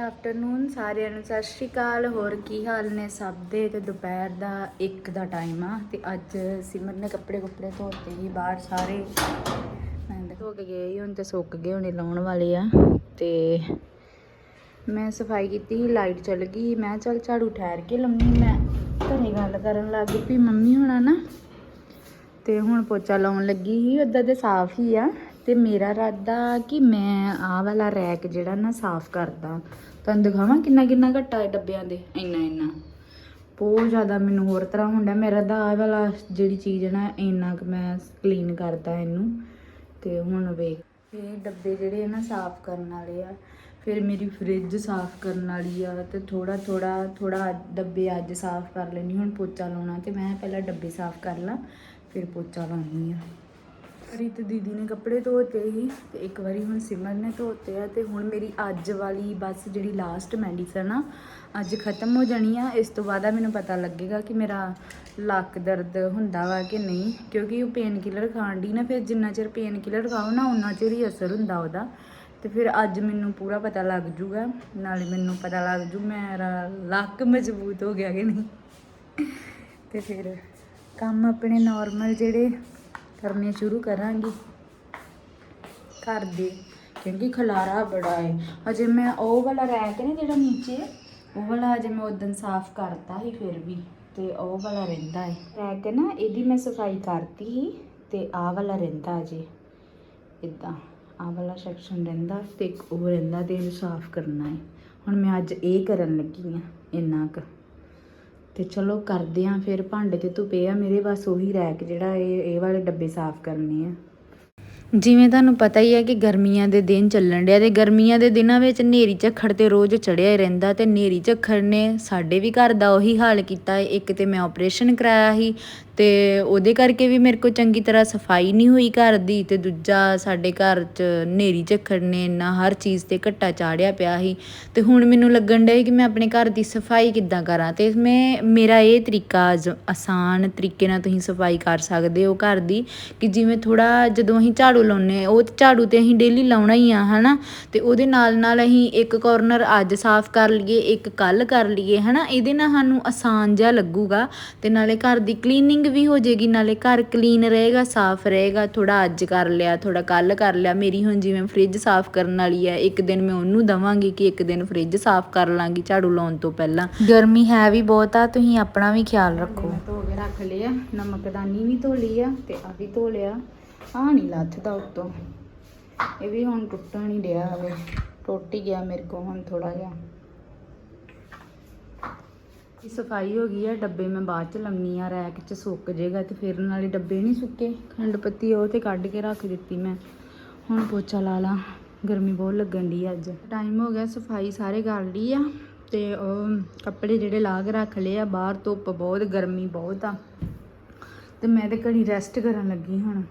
Afternoon ਸਾਰਿਆਂ ਨੂੰ ਸਤਿ ਸ਼੍ਰੀ ਅਕਾਲ। ਹੋਰ ਕੀ ਹਾਲ ਨੇ ਸਭ ਦੇ? ਤੇ ਦੁਪਹਿਰ ਦਾ 1 ਦਾ ਟਾਈਮ ਆ। ਤੇ ਅੱਜ ਸਿਮਰ ਨੇ ਕੱਪੜੇ ਕੁੱਪੜੇ ਧੋਤੇ ਹੀ ਬਾਹਰ ਸਾਰੇ। ਮੈਂ ਧੋ ਕੇ ਗਏ ਹੁਣ ਤੇ ਸੁੱਕ ਗਏ ਹੁਣੇ ਲਾਉਣ ਵਾਲੇ ਆ। ਤੇ ਮੈਂ ਸਫ਼ਾਈ ਕੀਤੀ ਸੀ, ਲਾਈਟ ਚਲ ਗਈ ਮੈਂ ਚਲ ਝਾੜੂ ਠਹਿਰ ਕੇ ਲੰਮੀ ਮੈਂ ਘਰੇ ਗੱਲ ਕਰਨ ਲੱਗ ਪਈ, ਮੰਮੀ ਹੋਣਾ ਨਾ। ਤੇ ਹੁਣ ਪੋਚਾ ਲਾਉਣ ਲੱਗੀ ਸੀ ਉਦਾਂ ਤੇ ਸਾਫ਼ ਹੀ ਆ। ਤੇ ਮੇਰਾ ਇਰਾਦਾ ਕਿ ਮੈਂ ਆਹ ਵਾਲਾ ਰੈਕ ਜਿਹੜਾ ਨਾ ਸਾਫ਼ ਕਰਦਾ। ਤੁਹਾਨੂੰ ਦਿਖਾਵਾਂ ਕਿੰਨਾ ਕਿੰਨਾ ਘੱਟਾ ਹੈ ਡੱਬਿਆਂ ਦੇ, ਇੰਨਾ ਇੰਨਾ। ਬਹੁਤ ਜ਼ਿਆਦਾ ਮੈਨੂੰ ਹੋਰ ਤਰ੍ਹਾਂ ਹੁੰਦਾ। ਮੇਰਾ ਦਾ ਆਹ ਵਾਲਾ ਜਿਹੜੀ ਚੀਜ਼ ਹੈ ਨਾ, ਇੰਨਾ ਕੁ ਮੈਂ ਕਲੀਨ ਕਰਦਾ ਇਹਨੂੰ। ਤੇ ਹੁਣ ਵੇਖ, ਇਹ ਡੱਬੇ ਜਿਹੜੇ ਆ ਨਾ ਸਾਫ਼ ਕਰਨ ਵਾਲੇ ਆ। ਫਿਰ ਮੇਰੀ ਫ੍ਰਿਜ ਸਾਫ਼ ਕਰਨ ਵਾਲੀ ਆ ਤੇ ਥੋੜਾ ਥੋੜਾ ਥੋੜਾ ਡੱਬੇ ਅੱਜ ਸਾਫ਼ ਕਰ ਲੈਣੀ ਹੁਣ ਪੋਚਾ ਲਾਉਣਾ ਤੇ ਮੈਂ ਪਹਿਲਾਂ ਡੱਬੇ ਸਾਫ਼ ਕਰ ਲਾਂ, ਫਿਰ ਪੋਚਾ ਲਾਉਣੀ ਆ ਰੀਤ ਦੀਦੀ ਨੇ ਕੱਪੜੇ ਧੋਤੇ ਹੀ ਤੇ ਇੱਕ ਵਾਰੀ ਹੁਣ ਸਿਮਰ ਨੇ ਧੋਤੇ ਆ ਤੇ ਹੁਣ ਮੇਰੀ ਅੱਜ ਵਾਲੀ ਬਸ ਜਿਹੜੀ ਲਾਸਟ ਮੈਡੀਸਨ ਆ ਅੱਜ ਖਤਮ ਹੋ ਜਾਣੀ ਆ। ਇਸ ਤੋਂ ਬਾਅਦ ਆ ਮੈਨੂੰ ਪਤਾ ਲੱਗੇਗਾ ਕਿ ਮੇਰਾ ਲੱਕ ਦਰਦ ਹੁੰਦਾ ਵਾ ਕਿ ਨਹੀਂ, ਕਿਉਂਕਿ ਉਹ ਪੇਨ ਕਿਲਰ ਖਾਣ ਦੀ ਨਾ, ਫਿਰ ਜਿੰਨਾ ਚਿਰ ਪੇਨ ਕਿਲਰ ਖਾਓ ਨਾ ਉਨਾ ਚਿਰ ਹੀ ਅਸਰ ਹੁੰਦਾ ਉਹਦਾ। ਤੇ ਫਿਰ ਅੱਜ ਮੈਨੂੰ ਪੂਰਾ ਪਤਾ ਲੱਗ ਜੂਗਾ, ਨਾਲੇ ਮੈਨੂੰ ਪਤਾ ਲੱਗ ਜੂ ਮੇਰਾ ਲੱਕ ਮਜ਼ਬੂਤ ਹੋ ਗਿਆ ਕਿ ਨਹੀਂ। ਤੇ ਫਿਰ ਕੰਮ ਆਪਣੇ ਨਾਰਮਲ ਜਿਹੜੇ ਕਰਨੇ ਸ਼ੁਰੂ ਕਰਾਂਗੀ। ਘਰ ਦੇ, ਕਿਉਂਕਿ ਖਲਾਰਾ ਬੜਾ ਹੈ ਅਜੇ ਮੈਂ ਉਹ ਵਾਲਾ ਰੈਕ ਨੇ ਜਿਹੜਾ ਨੀਚੇ, ਉਹ ਵਾਲਾ ਅਜੇ ਮੈਂ ਉਦੋਂ ਸਾਫ਼ ਕਰਤਾ ਸੀ ਫਿਰ ਵੀ, ਤੇ ਉਹ ਵਾਲਾ ਰਹਿੰਦਾ ਹੈ ਰੈਕ ਨਾ ਇਹਦੀ ਮੈਂ ਸਫ਼ਾਈ ਕਰਤੀ ਸੀ, ਤੇ ਆਹ ਵਾਲਾ ਰਹਿੰਦਾ ਅਜੇ ਇਦਾਂ ਆਹ ਵਾਲਾ ਸੈਕਸ਼ਨ ਰਹਿੰਦਾ ਤੇ ਇੱਕ ਉਹ ਰਹਿੰਦਾ ਤੇ ਇਹਨੂੰ ਸਾਫ਼ ਕਰਨਾ ਹੈ ਹੁਣ ਮੈਂ ਅੱਜ ਇਹ ਕਰਨ ਲੱਗੀ ਆ, ਇੰਨਾ ਕੁ। ਤੇ ਚਲੋ ਕਰਦੇ ਆ, ਫਿਰ ਭਾਂਡੇ ਤੇ ਧੁਪੇ ਆ, ਮੇਰੇ ਬਸ ਉਹੀ ਰੈਕ ਜਿਹੜਾ ਇਹ ਇਹ ਵਾਲੇ ਡੱਬੇ ਸਾਫ਼ ਕਰਨੇ ਆ। ਜਿਵੇਂ ਤੁਹਾਨੂੰ ਪਤਾ ਹੀ ਹੈ ਕਿ ਗਰਮੀਆਂ ਦੇ ਦਿਨ ਚੱਲਣ ਡਿਆ, ਤੇ ਗਰਮੀਆਂ ਦੇ ਦਿਨਾਂ ਵਿੱਚ ਨੇਰੀ ਝੱਖੜ ਤੇ ਰੋਜ਼ ਚੜਿਆ ਹੀ ਰਹਿੰਦਾ, ਤੇ ਨੇਰੀ ਝੱਖੜ ਨੇ ਸਾਡੇ ਵੀ ਘਰ ਦਾ ਉਹੀ ਹਾਲ ਕੀਤਾ ਹੈ। ਇੱਕ ਤੇ ਮੈਂ ਆਪਰੇਸ਼ਨ ਕਰਾਇਆ ਸੀ ਤੇ ਉਹਦੇ ਕਰਕੇ ਵੀ ਮੇਰੇ ਕੋਲ ਚੰਗੀ ਤਰ੍ਹਾਂ ਸਫ਼ਾਈ ਨਹੀਂ ਹੋਈ ਘਰ ਦੀ ਤੇ ਦੂਜਾ ਸਾਡੇ ਘਰ 'ਚ ਨੇਰੀ ਝੱਖੜ ਨੇ ਇੰਨਾ ਹਰ ਚੀਜ਼ ਤੇ ਘੱਟਾ ਚਾੜਿਆ ਪਿਆ ਸੀ। ਤੇ ਹੁਣ ਮੈਨੂੰ ਲੱਗਣ ਡਿਆ ਕਿ ਮੈਂ ਆਪਣੇ ਘਰ ਦੀ ਸਫ਼ਾਈ ਕਿੱਦਾਂ ਕਰਾਂ ਤੇ ਮੈਂ, ਮੇਰਾ ਇਹ ਤਰੀਕਾ ਜ- ਆਸਾਨ ਤਰੀਕੇ ਨਾਲ ਤੁਸੀਂ ਸਫ਼ਾਈ ਕਰ ਸਕਦੇ ਹੋ ਘਰ ਦੀ ਕਿ ਜਿਵੇਂ ਥੋੜਾ ਜਦੋਂ ਅਸੀਂ ਝਾੜੂ ਲਾਉਨੇ ਉਹ ਝਾੜੂ ਤੇ ਅਸੀਂ ਡੇਲੀ ਲਾਉਣਾ ਹੀ ਆ, ਹਨਾ? ਤੇ ਉਹਦੇ ਨਾਲ ਨਾਲ ਅਸੀਂ ਇੱਕ ਕਾਰਨਰ ਅੱਜ ਸਾਫ਼ ਕਰ ਲਈਏ, ਇੱਕ ਕੱਲ ਕਰ ਲਈਏ, ਹਨਾ? ਇਹਦੇ ਨਾਲ ਸਾਨੂੰ ਆਸਾਨ ਜਿਹਾ ਲੱਗੂਗਾ ਤੇ ਨਾਲੇ ਘਰ ਦੀ ਕਲੀਨਿੰਗ ਵੀ ਹੋ ਜਾਏਗੀ ਨਾਲੇ ਘਰ ਕਲੀਨ ਰਹੇਗਾ ਸਾਫ਼ ਰਹੇਗਾ ਥੋੜਾ ਅੱਜ ਕਰ ਲਿਆ ਥੋੜਾ ਕੱਲ ਕਰ ਲਿਆ ਮੇਰੀ ਹੁਣ ਜਿਵੇਂ ਫ੍ਰਿਜ ਸਾਫ਼ ਕਰਨ ਵਾਲੀ ਹੈ ਇੱਕ ਦਿਨ ਮੈਂ ਉਹਨੂੰ ਦਵਾਂਗੀ ਕਿ ਇੱਕ ਦਿਨ ਫ੍ਰਿਜ ਸਾਫ਼ ਕਰ ਲਾਂਗੀ ਝਾੜੂ ਲਾਉਣ ਤੋਂ ਪਹਿਲਾਂ। ਗਰਮੀ ਹੈ ਵੀ ਬਹੁਤ ਆ ਤੁਸੀਂ ਆਪਣਾ ਵੀ ਖਿਆਲ ਰੱਖੋ। ਧੋ ਕੇ ਰੱਖ ਲਿਆ ਨਮਕਦਾਨੀ ਵੀ ਧੋ ਲਈ ਆ ਤੇ ਆ ਵੀ ਧੋ ਲਿਆ ਆ ਨਹੀਂ ਲੱਥਦਾ ਉੱਤੋਂ। ਇਹ ਵੀ ਹੁਣ ਟੁੱਟਣ ਨਹੀਂ ਡਿਆ ਹਵੇ ਟੁੱਟ ਹੀ ਗਿਆ ਮੇਰੇ ਕੋ ਹੁਣ ਥੋੜਾ ਜਿਹਾ। ਸਫ਼ਾਈ ਹੋ ਗਈ ਆ, ਡੱਬੇ ਮੈਂ ਬਾਅਦ ਚ ਲੰਮੀ ਆ, ਰੈਕ ਚ ਸੁੱਕ ਜੇਗਾ ਤੇ ਫਿਰ ਨਾਲੇ ਡੱਬੇ ਨਹੀਂ ਸੁੱਕੇ। ਖੰਡ ਪੱਤੀ ਉਹ ਤੇ ਕੱਢ ਕੇ ਰੱਖ ਦਿੱਤੀ ਮੈਂ। ਹੁਣ ਪੋਚਾ ਲਾ ਲਾਂ, ਗਰਮੀ ਬਹੁਤ ਲੱਗਣ ਦੀ ਅੱਜ। ਟਾਈਮ ਹੋ ਗਿਆ, ਸਫ਼ਾਈ ਸਾਰੇ ਕਰ ਲਈ ਆ ਤੇ ਉਹ ਕੱਪੜੇ ਜਿਹੜੇ ਲਾ ਕੇ ਰੱਖ ਲਏ ਆ, ਬਾਹਰ ਧੁੱਪ ਬਹੁਤ, ਗਰਮੀ ਬਹੁਤ ਆ। ਤੇ ਮੈਂ ਤੇ ਘੜੀ ਰੈਸਟ ਕਰਨ ਲੱਗੀ ਹੁਣ।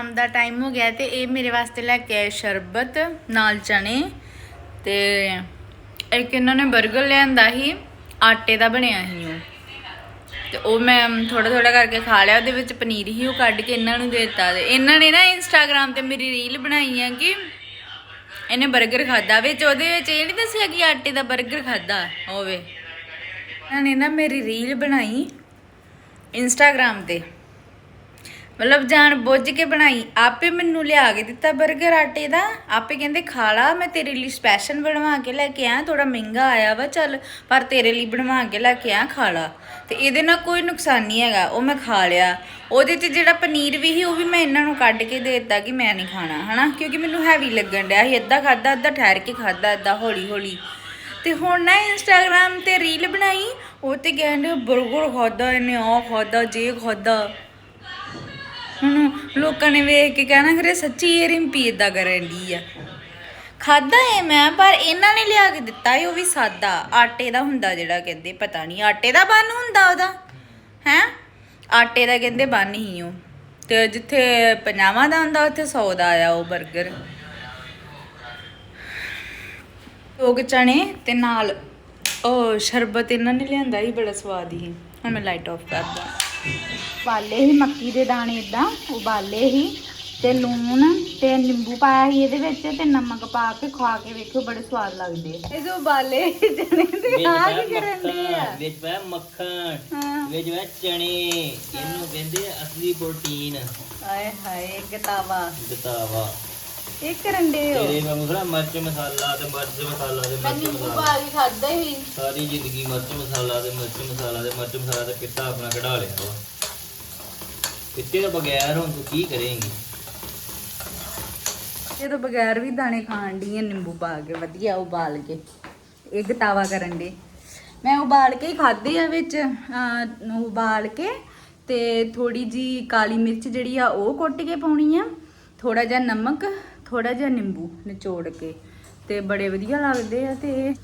ਸ਼ਾਮ ਦਾ ਟਾਈਮ ਹੋ ਗਿਆ ਤੇ ਇਹ ਮੇਰੇ ਵਾਸਤੇ ਲੈ ਕੇ ਆਏ ਸ਼ਰਬਤ, ਨਾਲ ਚਣੇ ਤੇ ਇੱਕ ਇਹਨਾਂ ਨੇ 버ਗਰ ਲਿਆਂਦਾ ਸੀ, ਆਟੇ ਦਾ ਬਣਿਆ ਸੀ ਉਹ। ਤੇ ਉਹ ਮੈਂ ਥੋੜਾ ਥੋੜਾ ਕਰਕੇ ਖਾ ਲਿਆ, ਉਹਦੇ ਵਿੱਚ ਪਨੀਰ ਹੀ ਉਹ ਕੱਢ ਕੇ ਇਹਨਾਂ ਨੂੰ ਦੇ ਦਿੱਤਾ ਤੇ ਇਹਨਾਂ ਨੇ ਨਾ ਇੰਸਟਾਗ੍ਰam ਤੇ ਮੇਰੀ ਰੀਲ ਬਣਾਈ ਆ ਕਿ ਇਹਨੇ 버ਗਰ ਖਾਦਾ ਵਿੱਚ ਉਹਦੇ ਵਿੱਚ ਇਹ ਨਹੀਂ ਦੱਸਿਆ ਕਿ ਆਟੇ ਦਾ 버ਗਰ ਖਾਦਾ ਹੋਵੇ ਇਹਨਾਂ ਨੇ ਨਾ ਮੇਰੀ ਰੀਲ ਬਣਾਈ ਇੰਸਟਾਗ੍ਰam ਤੇ। ਮਤਲਬ ਜਾਣ ਬੁੱਝ ਕੇ ਬਣਾਈ। ਆਪੇ ਮੈਨੂੰ ਲਿਆ ਕੇ ਦਿੱਤਾ 버ਗਰ ਆਟੇ ਦਾ। ਆਪੇ ਕਹਿੰਦੇ, ਖਾ ਲਾ, ਮੈਂ ਤੇਰੇ ਲਈ ਸਪੈਸ਼ਲ ਬਣਵਾ ਕੇ ਲੈ ਕੇ ਆਇਆ। ਥੋੜਾ ਮਹਿੰਗਾ ਆਇਆ ਵਾ, ਚੱਲ, ਪਰ ਤੇਰੇ ਲਈ ਬਣਵਾ ਕੇ ਲੈ ਕੇ ਆਇਆ, ਖਾ ਲਾ। ਤੇ ਇਹਦੇ ਨਾਲ ਕੋਈ ਨੁਕਸਾਨ ਨਹੀਂ ਹੈਗਾ। ਉਹ ਮੈਂ ਖਾ ਲਿਆ। ਉਹਦੇ 'ਚ ਜਿਹੜਾ ਪਨੀਰ ਵੀ ਸੀ, ਉਹ ਵੀ ਮੈਂ ਇਹਨਾਂ ਨੂੰ ਕੱਢ ਕੇ ਦੇ ਦਿੱਤਾ ਕਿ ਮੈਂ ਨਹੀਂ ਖਾਣਾ, ਹਨਾ? ਕਿਉਂਕਿ ਮੈਨੂੰ ਹੈਵੀ ਲੱਗਣ ਡਿਆ ਸੀ। ਅੱਧਾ ਖਾਦਾ ਅੱਧਾ ਠਹਿਰ ਕੇ ਖਾਦਾ ਅੱਧਾ ਹੌਲੀ ਹੌਲੀ ਤੇ ਹੁਣ ਨਾ ਇੰਸਟਾਗ੍ਰam ਤੇ ਰੀਲ ਬਣਾਈ। ਉਹ ਤੇ ਕਹਿੰਦੇ, ਬਰਗਰ ਖਾਦਾ ਇਹਨੇ ਆ ਖਾਦਾ ਜੇ ਖਾਦਾ ਹੁਣ ਲੋਕਾਂ ਨੇ ਵੇਖ ਕੇ ਕਹਿਣਾ ਖਰੇ ਸੱਚੀ ਇਹ ਰਿੰਪੀ ਇਦਾਂ ਕਰਨ ਦੀ ਆ। ਖਾਦਾ ਏ ਮੈਂ, ਪਰ ਇਹਨਾਂ ਨੇ ਲਿਆ ਕੇ ਦਿੱਤਾ ਏ ਉਹ ਵੀ ਸਾਦਾ। ਆਟੇ ਦਾ ਹੁੰਦਾ ਜਿਹੜਾ ਕਹਿੰਦੇ, ਪਤਾ ਨਹੀਂ, ਆਟੇ ਦਾ ਬਨ ਹੁੰਦਾ ਉਹਦਾ, ਹੈ? ਆਟੇ ਦਾ ਕਹਿੰਦੇ ਬਨ ਹੀ ਉਹ। ਤੇ ਜਿੱਥੇ ਪੰਜਾਵਾਂ ਦਾ ਹੁੰਦਾ, ਉੱਥੇ 100 ਦਾ ਆਇਆ ਉਹ 버ਗਰ ਲੋਕ ਚਣੇ ਤੇ ਨਾਲ ਉਹ ਸ਼ਰਬਤ ਇਹਨਾਂ ਨੇ ਲਿਆਂਦਾ ਸੀ, ਬੜਾ ਸਵਾਦ ਹੀ। ਹੁਣ ਮੈਂ ਲਾਈਟ ਆਫ ਕਰਦਾ ਉਬਾਲੇ ਹੀ ਮੱਕੀ ਦੇ ਦਾਣੇ ਇਦਾਂ ਉਬਾਲੇ ਹੀ ਤੇ ਲੂਣ ਤੇ ਨਿੰਬੂ ਪਾਇਆ ਸੀ ਇਹਦੇ ਵਿੱਚ ਤੇ ਨਮਕ ਪਾ ਕੇ ਖਾ ਕੇ ਵੇਖਿਓ ਬੜੇ ਸਵਾਦ ਲੱਗਦੇ ਆ। ਇਹ ਜੋ ਉਬਾਲੇ ਚਣੇ ਤੇ ਆ ਕੀ ਕਰਨ ਦੇ ਆ? ਵਿੱਚ ਪੈ ਮੱਖਣ ਹਾਂ। ਵਿੱਚ ਪੈ ਚਣੇ ਇਹਨੂੰ ਕਹਿੰਦੇ ਆ ਅਸਲੀ ਪ੍ਰੋਟੀਨ। ਆਏ ਹਾਏ ਗਤਾਵਾ। ਬਤਾਵਾ ਇਹ ਕਰਨ ਦੇ ਹੋ? ਤੇਰੇ ਵਾਂਗੂ ਥੋੜਾ ਮਿਰਚ ਮਸਾਲਾ ਤੇ ਮਿਰਚ ਮਸਾਲਾ ਤੇ ਮਿਰਚ ਨਿੰਬੂ ਮਸਾਲਾ। ਪਾ ਕੇ ਖਾਦਾ ਹੀ। ਸਾਰੀ ਜ਼ਿੰਦਗੀ ਮਿਰਚ ਮਸਾਲਾ ਤੇ ਮਿਰਚ ਮਸਾਲਾ ਤੇ ਮਿਰਚ ਮਸਾਲਾ ਤੇ ਪਿੱਤਾ ਆਪਣਾ ਕਢਾ ਲਿਆ ਵਾ। ਪਿੱਤੇ ਤੋਂ ਬਗੈਰ ਹੁਣ ਤੂੰ ਕੀ ਕਰੇਂਗੀ? ਇਹ ਤੋਂ ਬਗੈਰ ਵੀ ਦਾਣੇ ਖਾਣ ਦੀ ਆ ਨਿੰਬੂ ਪਾ ਕੇ ਵਧੀਆ ਉਬਾਲ ਕੇ। ਇਹ ਗਤਾਵਾ ਕਰਨ ਦੇ ਮੈਂ ਉਬਾਲ ਕੇ ਹੀ ਖਾਦੇ ਆ ਵਿੱਚ ਅਹ, ਉਬਾਲ ਕੇ ਤੇ ਥੋੜੀ ਜੀ ਕਾਲੀ ਮਿਰਚ ਜਿਹੜੀ ਆ ਉਹ ਕੁੱਟ ਕੇ ਪਾਉਣੀ ਆ। ਥੋੜਾ ਜਿਹਾ ਨਮਕ ਥੋੜਾ ਜਿਹਾ ਨਿੰਬੂ ਨਿਚੋੜ ਕੇ। ਤੇ ਬੜੇ ਵਧੀਆ ਲੱਗਦੇ ਆ ਤੇ।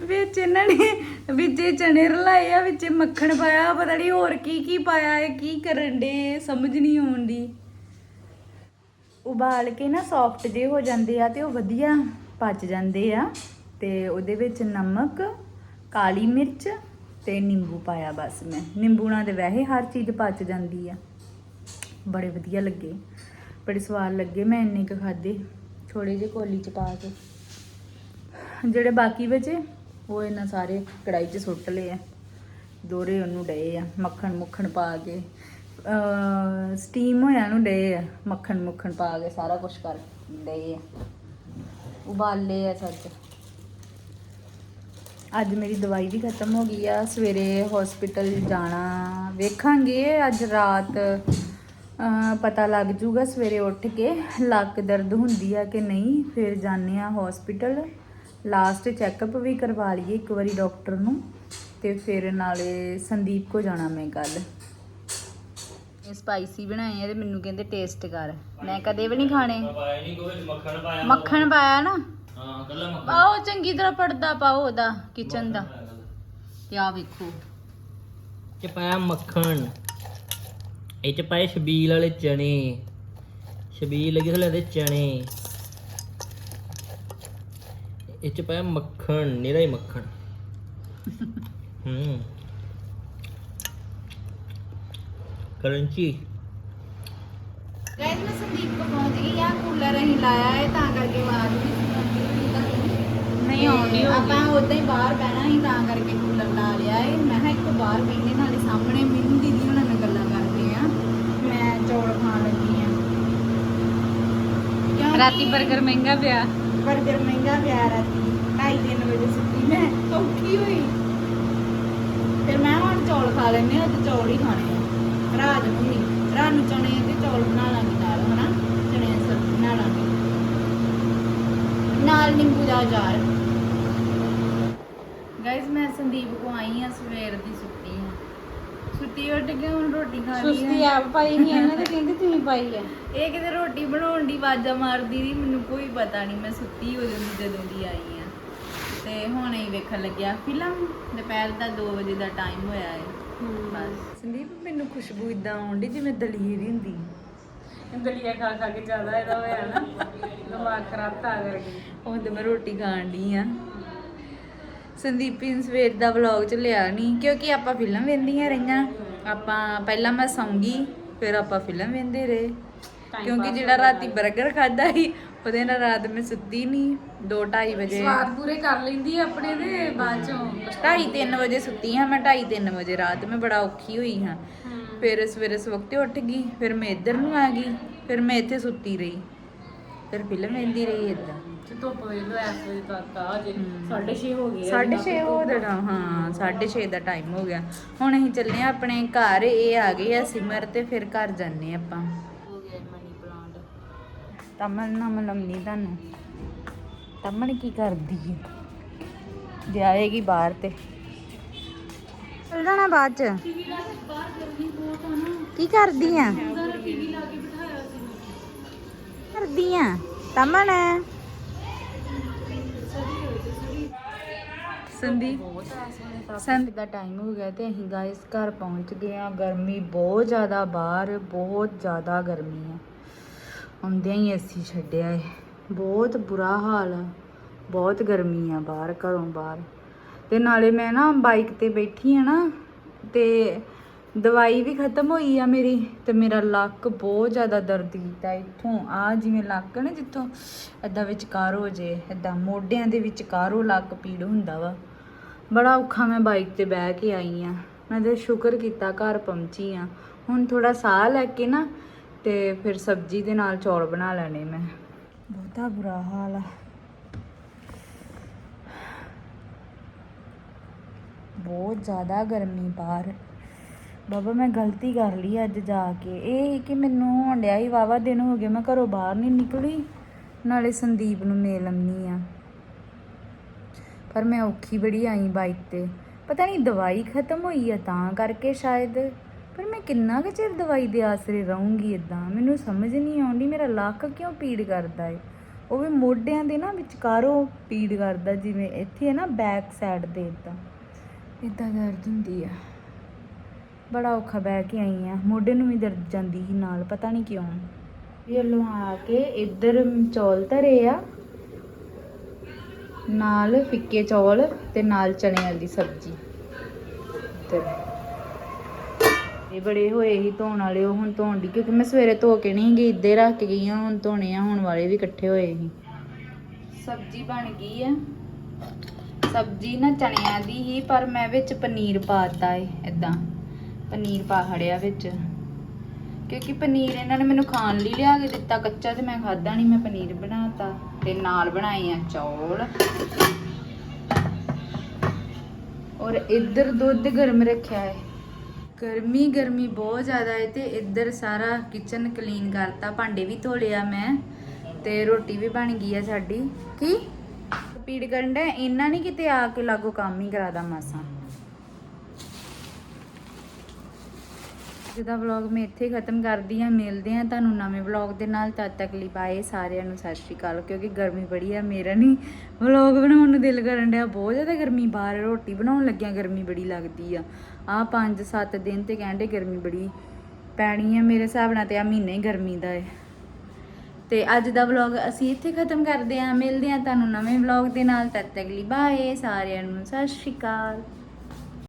ਵਿੱਚ ਇਹਨਾਂ ਨੇ ਵਿੱਚ ਚਣੇ ਰਲਾਏ ਆ, ਵਿੱਚ ਮੱਖਣ ਪਾਇਆ, ਪਤਾ ਨਹੀਂ ਹੋਰ ਕੀ ਕੀ ਪਾਇਆ ਹੈ ਕੀ ਕਰਨ ਦੇ ਸਮਝ ਨਹੀਂ ਆਉਂਦੀ ਉਬਾਲ ਕੇ ਨਾ ਸੌਫਟ ਜੇ ਹੋ ਜਾਂਦੇ ਆ ਤੇ ਉਹ ਵਧੀਆ ਪਚ ਜਾਂਦੇ ਆ ਤੇ ਉਹਦੇ ਵਿੱਚ ਨਮਕ, ਕਾਲੀ ਮਿਰਚ ਤੇ ਨਿੰਬੂ ਪਾਇਆ ਬਸ ਮੈਂ। ਨਿੰਬੂ ਨਾਲ ਤੇ ਵੈਸੇ ਹਰ ਚੀਜ਼ ਪਚ ਜਾਂਦੀ ਆ। ਬੜੇ ਵਧੀਆ ਲੱਗੇ। ਬੜੇ ਸਵਾਦ ਲੱਗੇ ਮੈਂ ਇੰਨੇ ਕੁ ਖਾਦੇ ਥੋੜੇ ਜਿਹੇ ਕੋਲੀ ਚ ਪਾ ਕੇ। ਜਿਹੜੇ ਬਾਕੀ ਬਚੇ? ਉਹ ਇਹਨਾਂ ਸਾਰੇ ਕੜਾਈ 'ਚ ਸੁੱਟ ਲਏ ਆ। ਦੋਰੇ ਉਹਨੂੰ ਡਏ ਆ, ਮੱਖਣ ਮੁੱਖਣ ਪਾ ਕੇ। ਸਟੀਮ ਹੋਇਆ ਨੂੰ ਡਏ ਆ, ਮੱਖਣ ਮੁੱਖਣ ਪਾ ਕੇ ਸਾਰਾ ਕੁਝ ਕਰ ਡਏ ਆ। ਉਬਾਲੇ ਆ ਸੱਚ। ਅੱਜ ਮੇਰੀ ਦਵਾਈ ਵੀ ਖਤਮ ਹੋ ਗਈ ਆ, ਸਵੇਰੇ ਹਸਪੀਟਲ ਜਾਣਾ ਵੇਖਾਂਗੇ, ਅੱਜ ਰਾਤ ਪਤਾ ਲੱਗ ਜੂਗਾ ਸਵੇਰੇ ਉੱਠ ਕੇ, ਲੱਕ ਦਰਦ ਹੁੰਦੀ ਆ ਕਿ ਨਹੀਂ, ਫਿਰ ਜਾਂਦੇ ਆ ਹਸਪੀਟਲ ਲਾਸਟ ਚੈੱਕਅਪ ਵੀ ਕਰਵਾ ਲਈਏ ਇੱਕ ਵਾਰੀ ਡਾਕਟਰ ਨੂੰ ਤੇ ਫਿਰ ਨਾਲੇ ਸੰਦੀਪ ਕੋ ਜਾਣਾ ਮੈਂ ਕੱਲ। ਇਹ ਸਪਾਈਸੀ ਬਣਾਏ ਆ ਤੇ ਮੈਨੂੰ ਕਹਿੰਦੇ ਟੇਸਟ ਕਰ। ਮੈਂ ਕਦੇ ਵੀ ਨਹੀਂ ਖਾਣੇ। ਪਾਇਆ ਨਹੀਂ ਕੋਈ ਮੱਖਣ ਪਾਇਆ ਮੱਖਣ ਪਾਇਆ ਨਾ? ਹਾਂ ਕੱਲਾ ਮੱਖਣ ਚੰਗੀ ਤਰ੍ਹਾਂ ਪਰਦਾ ਪਾਓ ਉਹਦਾ ਕਿਚਨ ਦਾ। ਤੇ ਆ ਵੇਖੋ। ਚ ਪਾਇਆ ਮੱਖਣ। ਇਹ ਚ ਪਾਏ ਛਬੀਲ ਵਾਲੇ ਚਣੇ ਛਬੀਲ ਲੱਗੇ ਥਲੇ ਦੇ ਚਣੇ ਇਹ ਚ ਪਾਇਆ ਮੱਖਣ ਨਿਰਾ ਹੀ ਮੱਖਣ। ਹੂੰ। ਕਰੰਚੀ। ਗਾਇਸ ਮੈਂ ਸੰਦੀਪ ਕੋ ਪਹੁੰਚ ਗਈ ਆ ਕੂਲਰ ਅਸੀਂ ਲਾਇਆ ਹੈ ਤਾਂ ਕਰਕੇ ਆਵਾਜ਼ ਵੀ ਨਹੀਂ। ਆਉਂਦੀ ਆਪਾਂ ਉਦਾਂ ਹੀ ਬਾਹਰ ਬਹਿਣਾ ਸੀ ਤਾਂ ਕਰਕੇ ਕੂਲਰ ਲਾ ਲਿਆ ਏ ਮੈਂ ਕਿਹਾ ਇੱਕੋ ਬਾਹਰ ਬੈਠੇ ਨਾਲੇ ਸਾਹਮਣੇ ਮੈਨੂੰ ਦੀਦੀ ਉਹਨਾਂ ਨਾਲ ਗੱਲਾਂ ਕਰਦੇ ਆ। ਮੈਂ ਚੌਲ ਖਾਣ ਲੱਗੀ ਆ ਕਿਉਂਕਿ ਰਾਤੀ 버ਗਰ ਮਹਿੰਗਾ ਪਿਆ। ਬਰਗਰ ਮਹਿੰਗਾ ਪਿਆ ਰਾਤੀ 2:30 ਵਜੇ ਸੁੱਤੀ ਮੈਂ। ਔਖੀ ਹੋਈ। ਫਿਰ ਮੈਂ ਹੁਣ ਚੌਲ ਖਾ ਲੈਣੇ ਆ ਤੇ ਚੌਲ ਹੀ ਖਾਣੇ ਆ। ਰਾਤ ਨੂੰ ਨਹੀਂ ਰਾਤ ਨੂੰ ਚਣੇ ਤੇ ਚੌਲ ਬਣਾ ਲਾਂਗੇ ਨਾਲ ਹਨਾ? ਚਣੇ ਦੀ ਸਬਜ਼ੀ ਬਣਾ ਲਾਂਗੇ। ਨਾਲ ਨਿੰਬੂ ਦਾ ਅਚਾਰ। ਗਾਇਸ ਮੈਂ ਸੰਦੀਪ ਕੋ ਆਈ ਆ ਸਵੇਰ ਦੀ ਸੁੱਤੀ ਸੁੱਤੀ ਉੱਠ ਕੇ ਹੁਣ ਰੋਟੀ ਖਾ ਲਈ ਸੁਸਤੀ ਆ ਆਪ ਪਾਈ ਨਹੀਂ ਇਹਨਾਂ ਤੇ ਕਹਿੰਦੇ ਤੁਸੀਂ ਪਾਈ ਆ ਇਹ ਕਿਤੇ ਰੋਟੀ ਬਣਾਉਣ ਦੀ ਆਵਾਜ਼ਾਂ ਮਾਰਦੀ ਰਹੀ ਮੈਨੂੰ ਕੋਈ ਪਤਾ ਨਹੀਂ ਮੈਂ ਸੁੱਤੀ ਹੋ ਜਾਂਦੀ ਜਦੋਂ ਦੀ ਆਈ ਆ ਤੇ ਹੁਣ ਹੀ ਵੇਖਣ ਲੱਗਿਆ ਫਿਲਮ ਦੁਪਹਿਰ ਦਾ 2 ਵਜੇ ਦਾ ਟਾਈਮ ਹੋਇਆ ਹੈ। ਬਸ। ਸੰਦੀਪ ਮੈਨੂੰ ਖੁਸ਼ਬੂ ਇਦਾਂ ਆਉਂਦੀ ਜਿਵੇਂ ਦਲੀਰ ਹੀ ਹੁੰਦੀ। ਦਲੀਆ ਖਾ ਖਾ ਕੇ ਜ਼ਿਆਦਾ ਇਹਦਾ ਹੋਇਆ ਨਾ ਦਿਮਾਗ ਖਰਾਬ ਤਾਂ ਕਰਕੇ। ਹੁਣ ਤੇ ਮੈਂ ਰੋਟੀ ਖਾਣ ਦੀ ਆ ਸੰਦੀਪੀ ਨੇ ਸਵੇਰ ਦਾ ਵਲੌਗ ਚ ਲਿਆ ਨਹੀਂ ਕਿਉਂਕਿ ਆਪਾਂ ਫਿਲਮ ਵੇਂਦੀਆਂ ਰਹੀਆਂ। ਆਪਾਂ ਪਹਿਲਾਂ ਮੈਂ ਸੌਂਗੀ ਫਿਰ ਆਪਾਂ ਫਿਲਮ ਵੇਂਦੇ ਰਹੇ। ਕਿਉਂਕਿ ਜਿਹੜਾ ਰਾਤੀ 버ਗਰ ਖਾਦਾ ਸੀ ਉਹਦੇ ਨਾਲ ਰਾਤ ਮੈਂ ਸੁੱਤੀ ਨਹੀਂ 2:30 ਵਜੇ। ਸਵਾਦ ਪੂਰੇ ਕਰ ਲੈਂਦੀ ਆ ਆਪਣੇ ਦੇ ਬਾਅਦ ਚੋਂ ਢਾਈ 3 ਵਜੇ ਸੁੱਤੀ ਹਾਂ ਮੈਂ ਢਾਈ 3 ਵਜੇ ਰਾਤ ਮੈਂ ਬੜਾ ਔਖੀ ਹੋਈ ਹਾਂ। ਫਿਰ ਸਵੇਰੇ ਸਵਖਤੇ ਉੱਠ ਗਈ ਫਿਰ ਮੈਂ ਇੱਧਰ ਨੂੰ ਆ ਗਈ ਫਿਰ ਮੈਂ ਇੱਥੇ ਸੁੱਤੀ ਰਹੀ। ਫਿਰ ਫਿਲਮ ਵੇਂਦੀ ਰਹੀ ਇਦਾਂ। ਤੇ ਧੁੱਪ ਵੇਖ ਲੋ ਇਸ ਵਜੇ ਤੱਕ ਆ ਜੇ ਹਮ। 6:30 ਹੋ ਦੇਣਾ ਹਾਂ 6:30 ਦਾ ਟਾਈਮ ਹੋ ਗਿਆ। ਹੁਣ ਅਸੀਂ ਚੱਲੇ ਆ ਆਪਣੇ ਘਰ ਇਹ ਆ ਗਏ ਆ ਸਿਮਰ ਤੇ ਫਿਰ ਘਰ ਜਾਂਦੇ ਆ ਆਪਾਂ। ਹੋ ਗਿਆ ਮਨੀ ਪਲਾਂਟ ਤਮਨ ਨਾ ਮਲਮਨੀ ਤੁਹਾਨੂੰ। ਤਮਨ ਕੀ ਕਰਦੀ ਹੈ? ਬਾਹਰ ਤੇ। ਚੱਲ ਜਾਣਾ ਬਾਅਦ ਚ। ਕੀ ਕਰਦੀ ਆ? ਕਰਦੀ ਆ। ਤਮਨ। ਸੰਦੀਪ ਸੰਦ ਦਾ ਟਾਈਮ ਹੋ ਗਿਆ ਤੇ ਅਸੀਂ ਗਾਇਸ ਘਰ ਪਹੁੰਚ ਗਏ ਆ ਗਰਮੀ ਬਹੁਤ ਜ਼ਿਆਦਾ, ਬਾਹਰ ਬਹੁਤ ਜ਼ਿਆਦਾ ਗਰਮੀ ਆ ਆਉਂਦਿਆਂ ਹੀ ਏਸੀ ਛੱਡਿਆ ਏ। ਬਹੁਤ ਬੁਰਾ ਹਾਲ ਆ। ਬਹੁਤ ਗਰਮੀ ਆ ਬਾਹਰ, ਘਰੋਂ ਬਾਹਰ। ਤੇ ਨਾਲੇ ਮੈਂ ਨਾ ਬਾਈਕ ਤੇ ਬੈਠੀ ਆ ਨਾ, ਤੇ ਦਵਾਈ ਵੀ ਖਤਮ ਹੋਈ ਆ ਮੇਰੀ, ਤੇ ਮੇਰਾ ਲੱਕ ਬਹੁਤ ਜ਼ਿਆਦਾ ਦਰਦ ਕੀਤਾ ਇੱਥੋਂ। ਆ ਜਿਵੇਂ ਲੱਕ ਨਾ ਜਿੱਥੋਂ, ਏਦਾਂ ਵਿਚਕਾਰ ਹੋ ਜੇ, ਏਦਾਂ ਮੋਢਿਆਂ ਦੇ ਵਿਚਕਾਰੋਂ ਲੱਕ ਪੀੜ ਹੁੰਦਾ ਵਾ। ਬੜਾ ਔਖਾ ਮੈਂ ਬਾਈਕ ਤੇ ਬਹਿ ਕੇ ਆਈ ਆ। ਮੈਂ ਤੇ ਸ਼ੁਕਰ ਕੀਤਾ ਘਰ ਪਹੁੰਚੀ ਆ। ਹੁਣ ਥੋੜਾ ਸਾਹ ਲੈ ਕੇ ਨਾ ਤੇ ਫਿਰ ਸਬਜ਼ੀ ਦੇ ਨਾਲ ਚੌਲ ਬਣਾ ਲੈਣੇ ਮੈਂ। ਬਹੁਤਾ ਬੁਰਾ ਹਾਲ ਆ। ਬਹੁਤ ਜ਼ਿਆਦਾ ਗਰਮੀ ਬਾਹਰ। ਬਾਬਾ, ਮੈਂ ਗਲਤੀ ਕਰ ਲਈ ਅੱਜ ਜਾ ਕੇ। ਇਹ ਕਿ ਮੈਨੂੰ ਹੋਣ ਡਿਆ ਹੀ ਵਾਵਾ ਦਿਨ ਹੋ ਗਏ, ਮੈਂ ਘਰੋਂ ਬਾਹਰ ਨਹੀਂ ਨਿਕਲੀ। ਨਾਲੇ ਸੰਦੀਪ ਨੂੰ ਮਿਲ ਆਉਂਦੀ ਆ। ਪਰ ਮੈਂ ਔਖੀ ਬੜੀ ਆਈ ਬਾਈਕ ਤੇ। ਪਤਾ ਨਹੀਂ ਦਵਾਈ ਖਤਮ ਹੋਈ ਆ ਤਾਂ ਕਰਕੇ ਸ਼ਾਇਦ। ਪਰ ਮੈਂ ਕਿੰਨਾ ਕੁ ਚਿਰ ਦਵਾਈ ਦੇ ਆਸਰੇ ਰਹੂੰਗੀ ਇਦਾਂ ਮੈਨੂੰ ਸਮਝ ਨਹੀਂ ਆਉਂਦੀ ਮੇਰਾ ਲੱਕ ਕਿਉਂ ਪੀੜ ਕਰਦਾ ਏ? ਉਹ ਵੀ ਮੋਢਿਆਂ ਦੇ ਨਾ ਵਿਚਕਾਰੋਂ ਪੀੜ ਕਰਦਾ ਜਿਵੇਂ ਇੱਥੇ ਹੈ ਨਾ ਬੈਕ ਸਾਈਡ ਦੇ ਇਦਾਂ ਇਦਾਂ ਦਰਦ ਹੁੰਦੀ ਆ। ਬੜਾ ਔਖਾ ਬਹਿ ਕੇ ਆਈ ਆ। ਮੋਢੇ ਨੂੰ ਵੀ ਦਰਦ ਜਾਂਦੀ ਸੀ ਨਾਲ, ਪਤਾ ਨਹੀਂ ਕਿਉਂ। ਇਹ ਲਵਾ ਕੇ ਇੱਧਰ ਚੌਲ ਧਰੇ ਆ। ਨਾਲ ਫਿੱਕੇ ਚੌਲ ਤੇ ਨਾਲ ਚਣਿਆਂ ਦੀ ਸਬਜ਼ੀ। ਇੱਧਰ ਇਹ ਬੜੇ ਹੋਏ ਸੀ ਧੋਣ ਵਾਲੇ, ਉਹ ਹੁਣ ਧੋਣ ਦੀ ਕਿਉਂਕਿ ਮੈਂ ਸਵੇਰੇ ਧੋ ਕੇ ਨਹੀਂ ਗਈ ਇੱਧੇ ਰੱਖ ਕੇ ਗਈ ਹਾਂ ਹੁਣ ਧੋਣੇ ਆ, ਹੁਣ ਵਾਲੇ ਵੀ ਇਕੱਠੇ ਹੋਏ ਸੀ। ਸਬਜ਼ੀ ਬਣ ਗਈ ਆ। ਸਬਜ਼ੀ ਨਾ ਚਣਿਆਂ ਦੀ ਹੀ, ਪਰ ਮੈਂ ਵਿੱਚ ਪਨੀਰ ਪਾਤਾ ਏ ਇਦਾਂ ਪਨੀਰ ਪਾ ਖੜਿਆ ਵਿੱਚ। ਕਿਉਂਕਿ ਪਨੀਰ ਇਹਨਾਂ ਨੇ ਮੈਨੂੰ ਖਾਣ ਲਈ ਲਿਆ ਕੇ ਦਿੱਤਾ, ਕੱਚਾ ਤੇ ਮੈਂ ਖਾਦਾ ਨਹੀਂ ਮੈਂ ਪਨੀਰ ਬਣਾਤਾ ਤੇ ਨਾਲ ਬਣਾਏ ਆ ਚੌਲ। ਔਰ ਇੱਧਰ ਦੁੱਧ ਗਰਮ ਰੱਖਿਆ ਹੈ। ਗਰਮੀ ਗਰਮੀ ਬਹੁਤ ਜ਼ਿਆਦਾ ਹੈ ਤੇ ਇੱਧਰ ਸਾਰਾ ਕਿਚਨ ਕਲੀਨ ਕਰਤਾ। ਭਾਂਡੇ ਵੀ ਧੋ ਲਿਆ ਮੈਂ ਤੇ ਰੋਟੀ ਵੀ ਬਣ ਗਈ ਆ ਸਾਡੀ। ਕੀ? ਪੀੜ ਕਰਨ ਦਾ ਇਹਨਾਂ ਨਹੀਂ ਕਿਤੇ ਆ ਕੇ ਲਾਗੋ ਕੰਮ ਹੀ ਕਰਾਦਾ ਮਾਸਾ। ਅੱਜ ਦਾ ਵਲੌਗ ਮੈਂ ਇੱਥੇ ਖਤਮ ਕਰਦੀ ਹਾਂ। ਮਿਲਦੇ ਹਾਂ ਤੁਹਾਨੂੰ ਨਵੇਂ ਵਲੌਗ ਦੇ ਨਾਲ। ਤਦ ਤੱਕ ਲਈ ਬਾਏ ਸਾਰਿਆਂ ਨੂੰ। ਸਤਿ ਸ਼੍ਰੀ ਅਕਾਲ। ਕਿਉਂਕਿ ਗਰਮੀ ਬੜੀ ਆ, ਮੇਰਾ ਨਹੀਂ ਵਲੌਗ ਬਣਾਉਣ ਨੂੰ ਦਿਲ ਕਰਨ ਡਿਆ। ਬਹੁਤ ਜ਼ਿਆਦਾ ਗਰਮੀ, ਬਾਹਰ ਰੋਟੀ ਬਣਾਉਣ ਲੱਗਿਆ ਗਰਮੀ ਬੜੀ ਲੱਗਦੀ ਆ। ਆ 5-7 ਦਿਨ ਤੇ ਕਹਿੰਦੇ ਗਰਮੀ ਬੜੀ ਪੈਣੀ ਆ। ਮੇਰੇ ਹਿਸਾਬ ਨਾਲ ਤੇ ਆ ਮਹੀਨਾ ਹੀ ਗਰਮੀ ਦਾ ਏ। ਤੇ ਅੱਜ ਦਾ ਵਲੌਗ ਅਸੀਂ ਇੱਥੇ ਖਤਮ ਕਰਦੇ ਹਾਂ। ਮਿਲਦੇ ਹਾਂ ਤੁਹਾਨੂੰ ਨਵੇਂ ਵਲੌਗ ਦੇ ਨਾਲ। ਤਦ ਤੱਕ ਲਈ ਬਾਏ ਸਾਰਿਆਂ ਨੂੰ। ਸਤਿ ਸ਼੍ਰੀ ਅਕਾਲ।